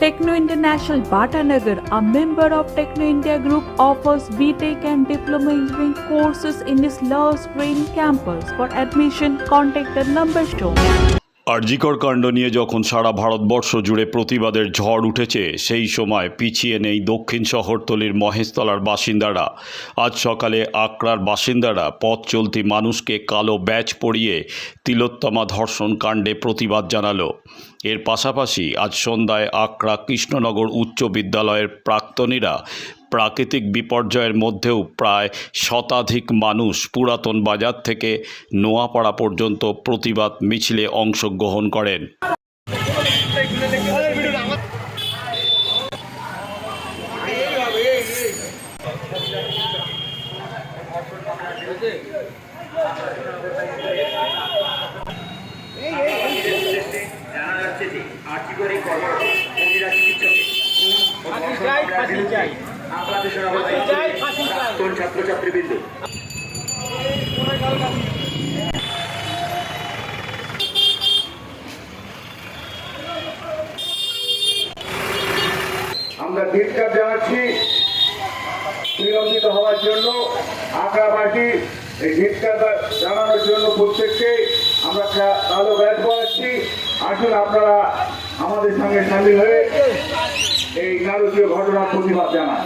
Techno International Bhatanagar, a member of Techno India Group, offers BTEC and Diploma Engineering courses in its Love Green campus. For admission, contact the number shown. RG Kar কাণ্ড নিয়ে যখন সারা ভারতবর্ষ জুড়ে প্রতিবাদের ঝড় উঠেছে সেই সময় পিছিয়ে নেই দক্ষিণ শহরতলির মহেশতলার বাসিন্দারা আজ সকালে আকরার বাসিন্দারা পথ চলতি মানুষকে কালো ব্যাচ পরিয়ে তিলোত্তমা ধর্ষণ কাণ্ডে প্রতিবাদ জানালো এর পাশাপাশি আজ সন্ধ্যায় আকরা কৃষ্ণনগর উচ্চ বিদ্যালয়ের প্রাক্তনীরা প্রাকৃতিক বিপর্যয়ের মধ্যেও প্রায় শতাধিক মানুষ পুরাতন বাজার থেকে নোয়াপাড়া পর্যন্ত প্রতিবাদ মিছিলে অংশগ্রহণ করেন। আপনাদের প্রাক্তন ছাত্রছাত্রীবৃন্দ আমরা ধিক্কার জানাচ্ছি নিরঞ্জিত হওয়ার জন্য আগ্রাবাসী এই ধিক্কার জানানোর জন্য প্রত্যেককে আমরা কালো ব্যাট পড়াচ্ছি আসুন আপনারা আমাদের সঙ্গে সামিল হয়ে এই নারকীয় ঘটনার প্রতিবাদ জানান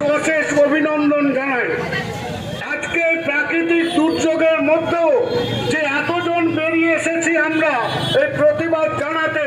অশেষ অভিনন্দন জানাই আজকে এই প্রাকৃতিক দুর্যোগের মধ্যেও যে এতজন বেরিয়ে এসেছি আমরা এই প্রতিবাদ জানাতে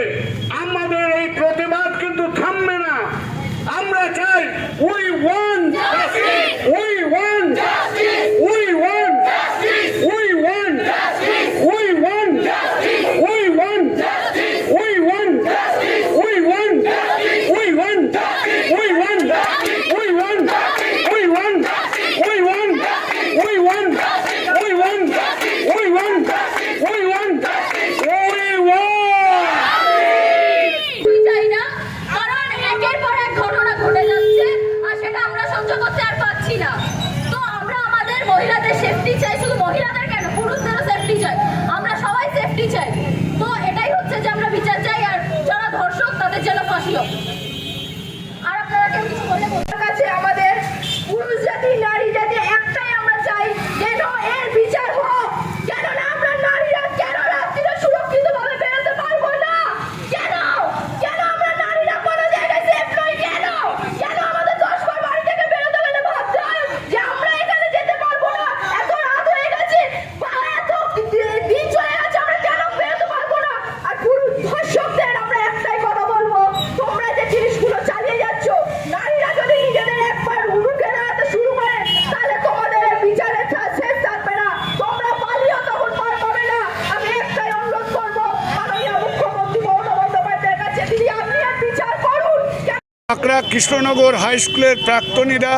আকরা কৃষ্ণনগর হাই স্কুলের প্রাক্তনীরা,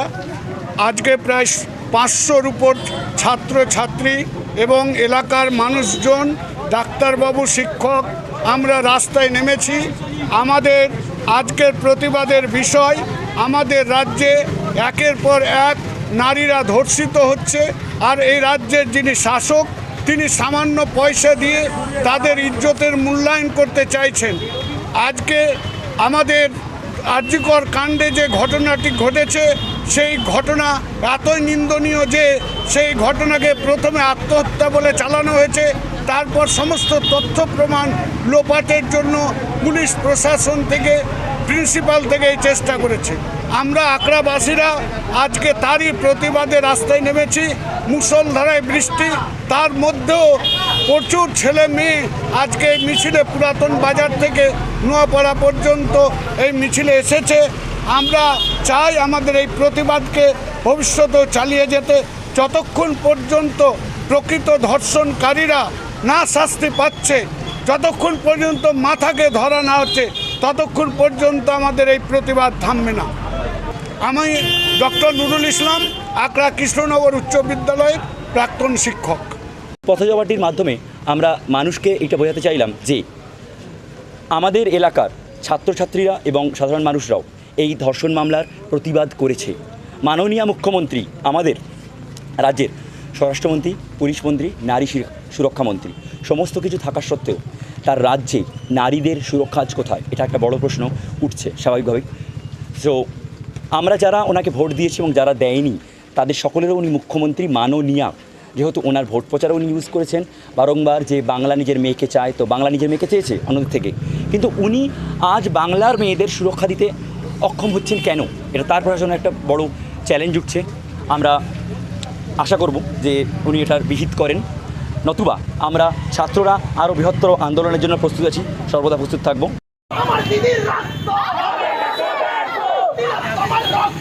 আজকে প্রায় পাঁচশোর উপর ছাত্র ছাত্রী এবং এলাকার মানুষজন, ডাক্তারবাবু, শিক্ষক, আমরা রাস্তায় নেমেছি। আমাদের আজকের প্রতিবাদের বিষয়, আমাদের রাজ্যে একের পর এক নারীরা ধর্ষিত হচ্ছে, আর এই রাজ্যের যিনি শাসক, তিনি সামান্য পয়সা দিয়ে তাদের ইজ্জতের মূল্যায়ন করতে চাইছেন। আজকে আমাদের আর্যিকর কাণ্ডে যে ঘটনাটি ঘটেছে, সেই ঘটনা এতই নিন্দনীয় যে সেই ঘটনাকে প্রথমে আত্মহত্যা বলে চালানো হয়েছে, তারপর সমস্ত তথ্য প্রমাণ লোপাটের জন্য পুলিশ প্রশাসন থেকে, প্রিন্সিপাল থেকে এই চেষ্টা করেছে। আমরা আকরাবাসীরা আজকে তারই প্রতিবাদে রাস্তায় নেমেছি, মুষলধারায় বৃষ্টি, তার মধ্যেও প্রচুর ছেলে মেয়ে আজকে এই মিছিলে পুরাতন বাজার থেকে নোয়াপাড়া পর্যন্ত এই মিছিলে এসেছে। আমরা চাই আমাদের এই প্রতিবাদকে ভবিষ্যতেও চালিয়ে যেতে। যতক্ষণ পর্যন্ত প্রকৃত ধর্ষণকারীরা না শাস্তি পাচ্ছে, যতক্ষণ পর্যন্ত মাথাকে ধরা না হচ্ছে, ততক্ষণ পর্যন্ত আমাদের এই প্রতিবাদ থামবে না। আমি ডক্টর নুরুল ইসলাম আকরা কৃষ্ণনগর উচ্চ বিদ্যালয়ের প্রাক্তন শিক্ষক। পথজবাটির মাধ্যমে আমরা মানুষকে এটা বোঝাতে চাইলাম যে আমাদের এলাকার ছাত্রছাত্রীরা এবং সাধারণ মানুষরাও এই ধর্ষণ মামলার প্রতিবাদ করেছে। মাননীয় মুখ্যমন্ত্রী, আমাদের রাজ্যের স্বরাষ্ট্রমন্ত্রী পুলিশমন্ত্রী নারী সুরক্ষামন্ত্রী সমস্ত কিছু থাকা সত্ত্বেও তার রাজ্যে নারীদের সুরক্ষা আজ কোথায়? এটা একটা বড় প্রশ্ন উঠছে স্বাভাবিকভাবেই। সো আমরা যারা ওনাকে ভোট দিয়েছি এবং যারা দেয়নি, তাদের সকলেরও উনি মুখ্যমন্ত্রী, মাননীয়া যেহেতু ওনার ভোট প্রচারে উনি ইউজ করেছেন, বারংবার যে বাংলা নিজের মেয়েকে চায়, তো বাংলা নিজের মেয়েকে চেয়েছে অন্যদের থেকে। কিন্তু উনি আজ বাংলার মেয়েদের সুরক্ষা দিতে অক্ষম হচ্ছেন কেন? এটা তার প্রশাসনে একটা বড় চ্যালেঞ্জ উঠছে। আমরা আশা করব যে উনি এটার বিহিত করেন। নতুবা আমরা ছাত্ররা আরও বৃহত্তর আন্দোলনের জন্য প্রস্তুত আছি। সর্বদা প্রস্তুত থাকব। দক্ষিণ